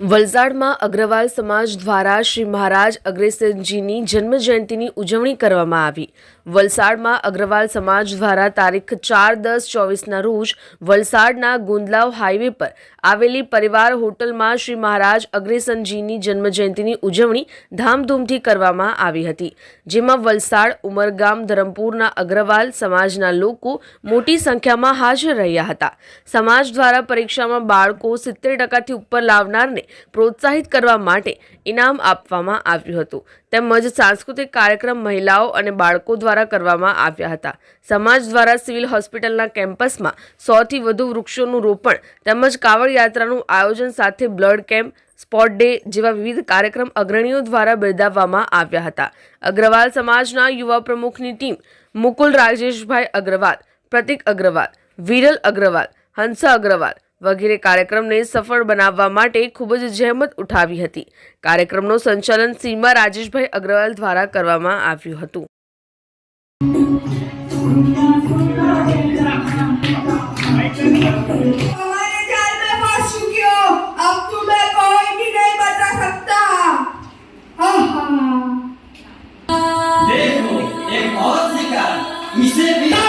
વલસાડમાં અગ્રવાલ સમાજ દ્વારા શ્રી મહારાજ અગ્રેસરજીની જન્મજયંતિની ઉજવણી કરવામાં આવી. વલસાડમાં અગ્રવાલ સમાજ દ્વારા તારીખ ચાર દસ ચોવીસના રોજ વલસાડના ગુંદલાવ હાઈવે પર આવેલી પરિવાર હોટલમાં શ્રી મહારાજ અગ્રેસનજીની જન્મજયંતિની ઉજવણી ધામધૂમથી કરવામાં આવી હતી. જેમાં વલસાડ, ઉમરગામ, ધરમપુરના અગ્રવાલ સમાજના લોકો મોટી સંખ્યામાં હાજર રહ્યા હતા. સમાજ દ્વારા પરીક્ષામાં બાળકો સિત્તેર ટકાથી ઉપર લાવનારને પ્રોત્સાહિત કરવા માટે ઇનામ આપવામાં આવ્યું હતું. તેમજ સાંસ્કૃતિક કાર્યક્રમ મહિલાઓ અને બાળકો દ્વારા કરવામાં આવ્યા હતા. સમાજ દ્વારા સિવિલ હોસ્પિટલના કેમ્પસમાં સોથી વધુ વૃક્ષોનું રોપણ તેમજ કાવડ યાત્રાનું આયોજન સાથે બ્લડ કેમ્પ, સ્પોટ ડે જેવા વિવિધ કાર્યક્રમ અગ્રણીઓ દ્વારા બિરદાવવામાં આવ્યા હતા. અગ્રવાલ સમાજના યુવા પ્રમુખની ટીમ મુકુલ રાજેશભાઈ અગ્રવાલ, પ્રતિક અગ્રવાલ, વિરલ અગ્રવાલ, હંસા અગ્રવાલ વગેરે કાર્યક્રમને સફળ બનાવવા માટે ખૂબ જ જહેમત ઉઠાવી હતી કાર્યક્રમનું સંચાલન સીમા રાજેશભાઈ અગ્રવાલ દ્વારા કરવામાં આવ્યું હતું हमारे जाल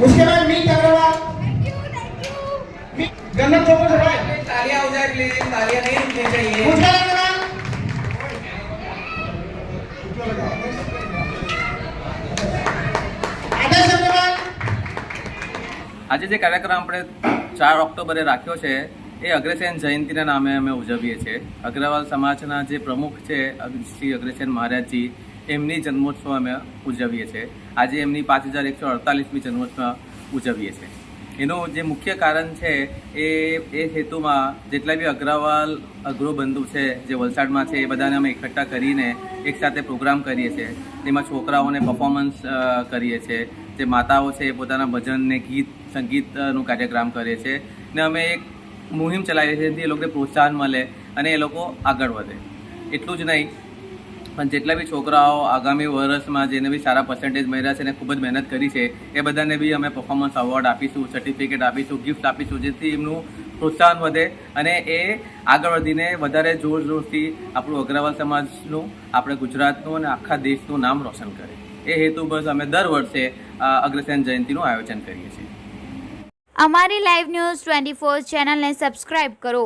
उसके बाद मीत अग्रवाल मीत गन्नत चौको से भाई तालियां हो जाए प्लीज तालियां नहीं रुकनी चाहिए उज्जवल अग्रवाल आदर्श अग्रवाल આજે જે કાર્યક્રમ આપણે ચાર ઓક્ટોબરે રાખ્યો છે એ અગ્રસેન જયંતિના નામે અમે ઉજવીએ છીએ અગ્રવાલ સમાજના જે પ્રમુખ છે અગ- શ્રી અગ્રસેન મહારાજજી એમની જન્મોત્સવ અમે ઉજવીએ છીએ. આજે એમની પાંચ હજાર એકસો અડતાલીસમી જન્મોત્સવ ઉજવીએ છીએ. એનું જે મુખ્ય કારણ છે, એ એ હેતુમાં જેટલા બી અગ્રવાલ અગ્રો બંધુ છે, જે વલસાડમાં છે, એ બધાને અમે એકઠા કરીને એકસાથે પ્રોગ્રામ કરીએ છીએ. તેમાં છોકરાઓને પરફોર્મન્સ કરીએ છીએ. જે માતાઓ છે, એ પોતાના ભજન ને ગીત, સંગીતનું કાર્યક્રમ કરીએ છીએ ને અમે એક મુહિમ ચલાવીએ છીએ જેથી એ લોકોને પ્રોત્સાહન મળે અને એ લોકો આગળ વધે. એટલું જ નહીં પણ જેટલા બી છોકરાઓ આગામી વર્ષમાં જેને બી સારા પર્સન્ટેજ મળ્યા છે અને ખૂબ જ મહેનત કરી છે, એ બધાને બી અમે પરફોર્મન્સ અવોર્ડ આપીશું સર્ટિફિકેટ આપીશું ગિફ્ટ આપીશું, જેથી એમનું પ્રોત્સાહન વધે અને એ આગળ વધીને વધારે જોર જોરથી આપણું અગ્રવાલ સમાજનું, આપણે ગુજરાતનું અને આખા દેશનું નામ રોશન કરે. એ હેતુ બસ અમે દર વર્ષે અગ્રસેન જયંતિનું આયોજન કરીએ છીએ. અમારી લાઈવ ન્યૂઝ ટ્વેન્ટી ફોર ચેનલને સબસ્ક્રાઇબ કરો.